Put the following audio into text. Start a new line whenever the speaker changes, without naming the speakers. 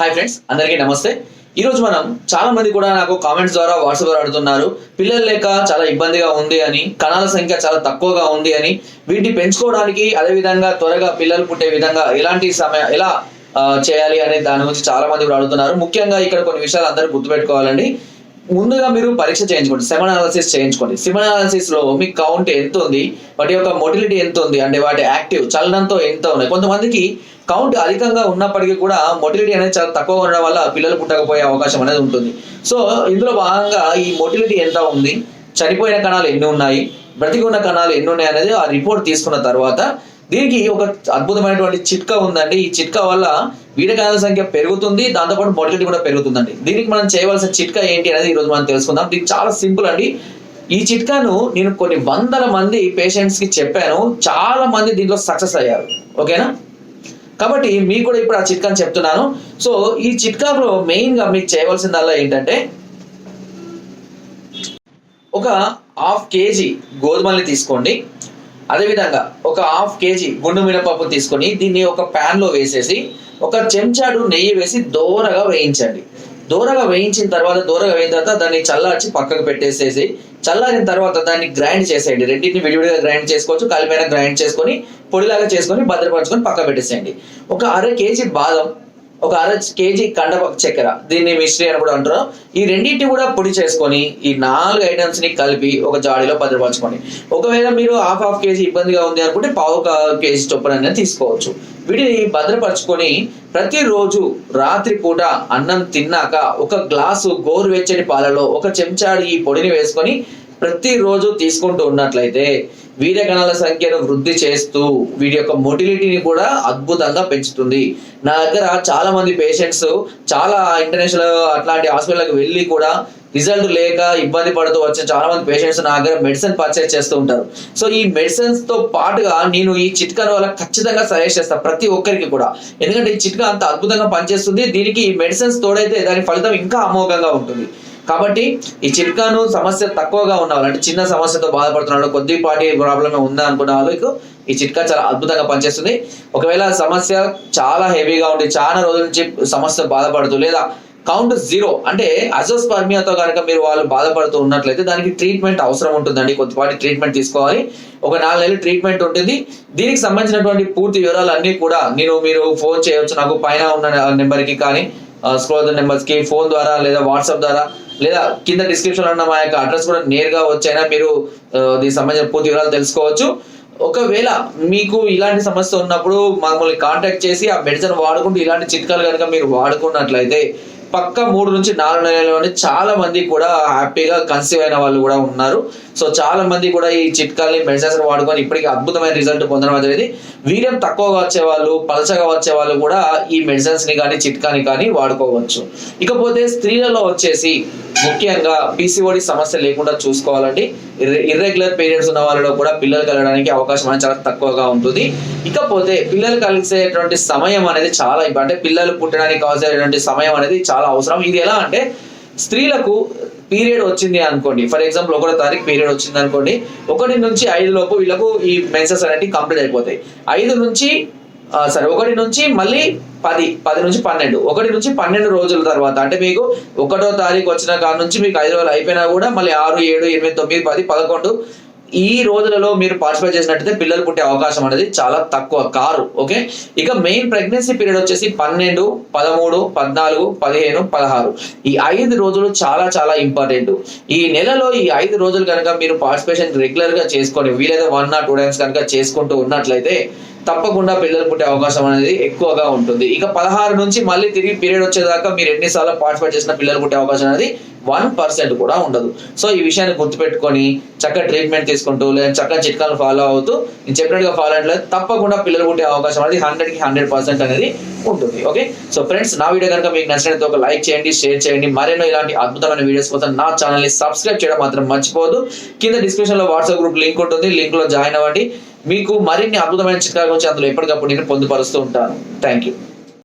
Hi friends అందరికీ నమస్తే. ఈ రోజు మనం చాలా మంది కూడా నాకు కామెంట్స్ ద్వారా వాట్సాప్ ద్వారా అడుగుతున్నారు. పిల్లలు లేక చాలా ఇబ్బందిగా ఉంది అని కణాల సంఖ్య చాలా తక్కువగా ఉంది అని వీటిని పెంచుకోవడానికి అదే విధంగా త్వరగా పిల్లలు పుట్టే విధంగా ఎలాంటి సమయ ఎలా చేయాలి అనే దాని గురించి చాలా మంది కూడా అడుగుతున్నారు. ముఖ్యంగా ఇక్కడ కొన్ని విషయాలు అందరూ గుర్తుపెట్టుకోవాలండి. ముందుగా మీరు పరీక్ష చేయించుకోండి. సెమన్ అనాలిసిస్ చేయించుకోండి. సెమన్ అనాలిసిస్లో మీ కౌంట్ ఎంత ఉంది? వాటి యొక్క మొటిలిటీ ఎంత ఉంది? అంటే వాటి యాక్టివ్ చలనంతో ఎంత ఉన్నాయి? కొంతమందికి కౌంట్ అధికంగా ఉన్నప్పటికీ కూడా మొటిలిటీ అనేది చాలా తక్కువ ఉండడం వల్ల పిల్లలు పుట్టకపోయే అవకాశం అనేది ఉంటుంది. సో ఇందులో భాగంగా ఈ మొటిలిటీ ఎంత ఉంది? చనిపోయిన కణాలు ఎన్ని ఉన్నాయి? బ్రతికి ఉన్న కణాలు ఎన్ని ఉన్నాయి అనేది ఆ రిపోర్ట్ తీసుకున్న తర్వాత దీనికి ఒక అద్భుతమైనటువంటి చిట్కా ఉందండి. ఈ చిట్కా వల్ల వీడ సంఖ్య పెరుగుతుంది. దాంతోపాటు మొటిలిటీ కూడా పెరుగుతుందండి. దీనికి మనం చేయవలసిన చిట్కా ఏంటి అనేది ఈరోజు మనం తెలుసుకుందాం. దీనికి చాలా సింపుల్ అండి. ఈ చిట్కాను నేను కొన్ని వందల మంది పేషెంట్స్కి చెప్పాను. చాలా మంది దీంట్లో సక్సెస్ అయ్యారు. ఓకేనా? కాబట్టి మీకు కూడా ఇప్పుడు ఆ చిట్కాని చెప్తున్నాను. సో ఈ చిట్కాలో మెయిన్గా మీకు చేయవలసిందల్లా ఏంటంటే ఒక హాఫ్ కేజీ గోధుమల్ని తీసుకోండి. అదేవిధంగా ఒక హాఫ్ కేజీ గుండు మినపప్పు తీసుకొని దీన్ని ఒక pan లో వేసేసి ఒక చెంచాడు నెయ్యి వేసి దోరగా వేయించండి. దోరగా వేయించిన తర్వాత దోరగా వేయిన తర్వాత దాన్ని చల్లార్చి పక్కకు పెట్టేసేసి చల్లారిన తర్వాత దాన్ని గ్రైండ్ చేసేయండి. రెండింటిని విడివిడిగా గ్రైండ్ చేసుకోవచ్చు కలిపైన గ్రైండ్ చేసుకొని పొడిలాగా చేసుకొని భద్రపరచుకొని పక్క పెట్టేసేయండి. ఒక అర కేజీ బాదం ఒక అర కేజీ కండప చక్కెర. దీన్ని మిశ్రీ అని కూడా అంటారు. ఈ రెండింటిని కూడా పొడి చేసుకొని ఈ నాలుగు ఐటమ్స్ని కలిపి ఒక జాడీలో భద్రపరచుకోండి. ఒకవేళ మీరు హాఫ్ హాఫ్ కేజీ ఇబ్బందిగా ఉంది అనుకుంటే పావు కేజీ చొప్పున తీసుకోవచ్చు. వీటిని భద్రపరచుకొని ప్రతిరోజు రాత్రి పూట అన్నం తిన్నాక ఒక గ్లాసు గోరువెచ్చని పాలలో ఒక చెంచాడు ఈ పొడిని వేసుకొని ప్రతిరోజు తీసుకుంటూ ఉన్నట్లయితే వీర్య కణాల సంఖ్యను వృద్ధి చేస్తూ వీటి యొక్క మొటిలిటీని కూడా అద్భుతంగా పెంచుతుంది. నా దగ్గర చాలా మంది పేషెంట్స్ చాలా ఇంటర్నేషనల్ అట్లాంటి హాస్పిటల్కి వెళ్ళి కూడా రిజల్ట్ లేక ఇబ్బంది పడుతూ వచ్చిన చాలా మంది పేషెంట్స్ నా దగ్గర మెడిసిన్ పర్చేస్ చేస్తూ ఉంటారు. సో ఈ మెడిసిన్స్తో పాటుగా నేను ఈ చిట్కాను వల్ల ఖచ్చితంగా సజెస్ట్ చేస్తాను ప్రతి ఒక్కరికి కూడా. ఎందుకంటే ఈ చిట్కా అంత అద్భుతంగా పనిచేస్తుంది. దీనికి మెడిసిన్స్ తోడైతే దాని ఫలితం ఇంకా అమోఘంగా ఉంటుంది. కాబట్టి ఈ చిట్కాను సమస్య తక్కువగా ఉన్న వాళ్ళు అంటే చిన్న సమస్యతో బాధపడుతున్నాడు కొద్దిపాటి ప్రాబ్లమ్ ఉందా అనుకున్న వాళ్ళకు ఈ చిట్కా చాలా అద్భుతంగా పనిచేస్తుంది. ఒకవేళ సమస్య చాలా హెవీగా ఉండి చాలా రోజుల నుంచి సమస్య బాధపడుతూ లేదా కౌంట్ జీరో అంటే అజోస్పర్మియాతో కనుక మీరు వాళ్ళు బాధపడుతూ ఉన్నట్లయితే దానికి ట్రీట్మెంట్ అవసరం ఉంటుందండి. కొద్దిపాటి ట్రీట్మెంట్ తీసుకోవాలి. ఒక నాలుగు నెలలు ట్రీట్మెంట్ ఉంటుంది. దీనికి సంబంధించినటువంటి పూర్తి వివరాలు అన్ని కూడా నేను మీరు ఫోన్ చేయవచ్చు. నాకు పైన ఉన్న నెంబర్కి కానీ స్క్రోల్ నెంబర్స్కి ఫోన్ ద్వారా లేదా వాట్సాప్ ద్వారా లేదా కింద డిస్క్రిప్షన్లో ఉన్న మా యొక్క అడ్రస్ కూడా నేరుగా వచ్చైనా మీరు దీనికి సంబంధించిన పూర్తి వివరాలు తెలుసుకోవచ్చు. ఒకవేళ మీకు ఇలాంటి సమస్య ఉన్నప్పుడు మమ్మల్ని కాంటాక్ట్ చేసి ఆ మెడిసిన్ వాడుకుంటూ ఇలాంటి చిట్కాలు కనుక మీరు వాడుకున్నట్లయితే పక్క మూడు నుంచి నాలుగు నెలల్లోనే చాలా మంది కూడా హ్యాపీగా కన్సీవ్ అయిన వాళ్ళు కూడా ఉన్నారు. సో చాలా మంది కూడా ఈ చిట్కాల్ని మెడిసిన్స్ వాడుకొని ఇప్పటికీ అద్భుతమైన రిజల్ట్ పొందడం అనేది వీర్యం తక్కువగా వచ్చే వాళ్ళు పలచగా వచ్చే వాళ్ళు కూడా ఈ మెడిసిన్స్ని కానీ చిట్కాని కానీ వాడుకోవచ్చు. ఇకపోతే స్త్రీలలో వచ్చేసి ముఖ్యంగా పీసీఓడి సమస్య లేకుండా చూసుకోవాలండి. ఇర్రెగ్యులర్ పీరియడ్స్ ఉన్న వాళ్ళలో కూడా పిల్లలు కలగడానికి అవకాశం అనేది చాలా తక్కువగా ఉంటుంది. ఇకపోతే పిల్లలు కలిసేటువంటి సమయం అనేది చాలా ఇంప- అంటే పిల్లలు పుట్టడానికి కావాల్సినటువంటి సమయం అనేది చాలా అవసరం. ఇది ఎలా అంటే స్త్రీలకు పీరియడ్ వచ్చింది అనుకోండి ఫర్ ఎగ్జాంపుల్ ఒకటో తారీఖు పీరియడ్ వచ్చింది అనుకోండి ఒకటి నుంచి ఐదు లోపు వీళ్ళకు ఈ మెన్సెస్ అనేది కంప్లీట్ అయిపోతాయి. ఐదు నుంచి సరే ఒకటి నుంచి మళ్ళీ పది పది నుంచి పన్నెండు ఒకటి నుంచి పన్నెండు రోజుల తర్వాత అంటే మీకు ఒకటో తారీఖు వచ్చిన కాడ నుంచి మీకు ఐదు రోజులు అయిపోయినా కూడా మళ్ళీ ఆరు ఏడు ఎనిమిది తొమ్మిది పది పదకొండు ఈ రోజులలో మీరు పార్టిసిపేట్ చేసినట్టయితే పిల్లలు పుట్టే అవకాశం అనేది చాలా తక్కువ. కారు ఓకే? ఇక మెయిన్ ప్రెగ్నెన్సీ పీరియడ్ వచ్చేసి పన్నెండు పదమూడు పద్నాలుగు పదిహేను పదహారు. ఈ ఐదు రోజులు చాలా చాలా ఇంపార్టెంట్ ఈ నెలలో ఈ ఐదు రోజులు కనుక మీరు పార్టిసిపేషన్ రెగ్యులర్గా చేసుకొని వీలైతే వన్ ఆర్ టూ టైమ్స్ కనుక చేసుకుంటూ ఉన్నట్లయితే తప్పకుండా పిల్లలు పుట్టే అవకాశం అనేది ఎక్కువగా ఉంటుంది. ఇక పదహారు నుంచి మళ్ళీ తిరిగి పీరియడ్ వచ్చేదాకా మీరు ఎన్నిసార్లు పార్టిసిపేట్ చేసిన పిల్లలు పుట్టే అవకాశం అనేది వన్ పర్సెంట్ కూడా ఉండదు. సో ఈ విషయాన్ని గుర్తుపెట్టుకొని చక్కగా ట్రీట్మెంట్ తీసుకుంటూ లేదా చక్కగా చిట్కాలు ఫాలో అవుతూ నేను చెప్పినట్టుగా ఫాలో అయినట్లయితే తప్పకుండా పిల్లలు పుట్టే అవకాశం అనేది హండ్రెడ్కి హండ్రెడ్ పర్సెంట్ అనేది ఉంటుంది. ఓకే సో ఫ్రెండ్స్ నా వీడియో కనుక మీకు నచ్చినట్లయితే ఒక లైక్ చేయండి షేర్ చేయండి. మరెన్నో ఇలాంటి అద్భుతమైన వీడియోస్ కోసం నా ఛానల్ని సబ్స్క్రైబ్ చేయడం మాత్రం మర్చిపోవద్దు. కింద డిస్క్రిప్షన్లో వాట్సాప్ గ్రూప్ లింక్ ఉంటుంది. లింక్లో జాయిన్ అవ్వండి. మీకు మరిన్ని అద్భుతమైన చిట్కాల గురించి అందులో ఎప్పటికప్పుడు నేను పొందుపరుస్తూ ఉంటాను. Thank you